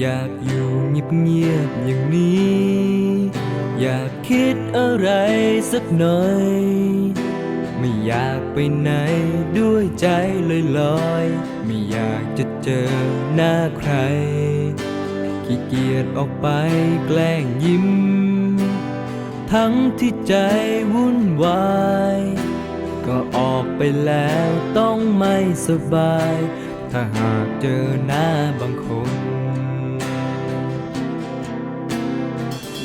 อยากอยู่เงียบๆอย่างนี้ อยากคิดอะไรสักหน่อย ไม่อยากไปไหนด้วยใจลอยๆไม่อยากจะเจอหน้าใคร ขี้เกียจออกไปแกล้งยิ้ม ทั้งที่ใจวุ่นวายก็ออกไปแล้วต้องไม่สบาย ถ้าหากเจอหน้าบางคน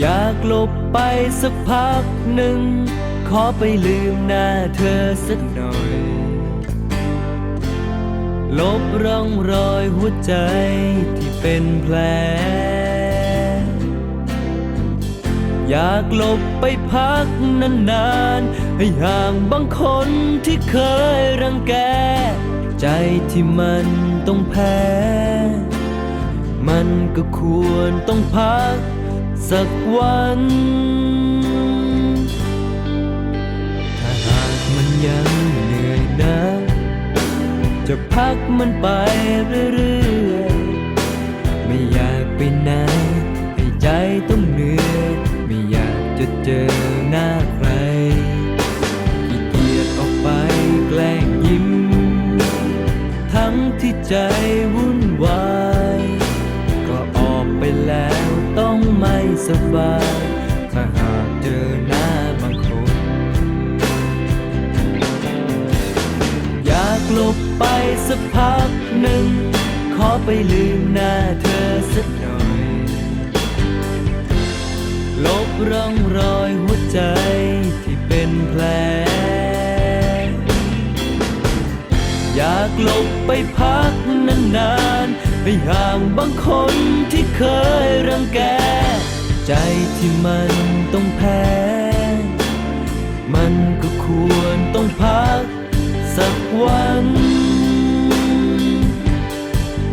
อยากหลบไปสักพักหนึ่ง ขอไปลืมหน้าเธอสักหน่อย ลบร่องรอยหัวใจที่เป็นแผล อยากหลบไปพักนานๆ ให้ห่างบางคนที่เคยรังแก ใจที่มันต้องแพ้ มันก็ควรต้องพัก สักวัน ถ้าหากมันยังเหนื่อยนะจะพักมันไปเรื่อยๆ ไม่อยากไปไหนให้ใจต้องเหนื่อย ไม่อยากจะเจอหน้าใครขี้เกียจออกไปแกล้งยิ้ม ทั้งที่ใจวุ่นวาย ก็ออกไปแล้ว ต้องไม่สบาย ถ้าหากเจอหน้าบางคน อยากหลบไปสักพักหนึ่ง ขอไปลืมหน้าเธอสักหน่อย ลบร่องรอยหัวใจที่เป็นแผล อยากหลบไปพักนานๆ ไม่ห่างบางคนที่เคยรังแก ใจที่มันต้องแพ้ มันก็ควร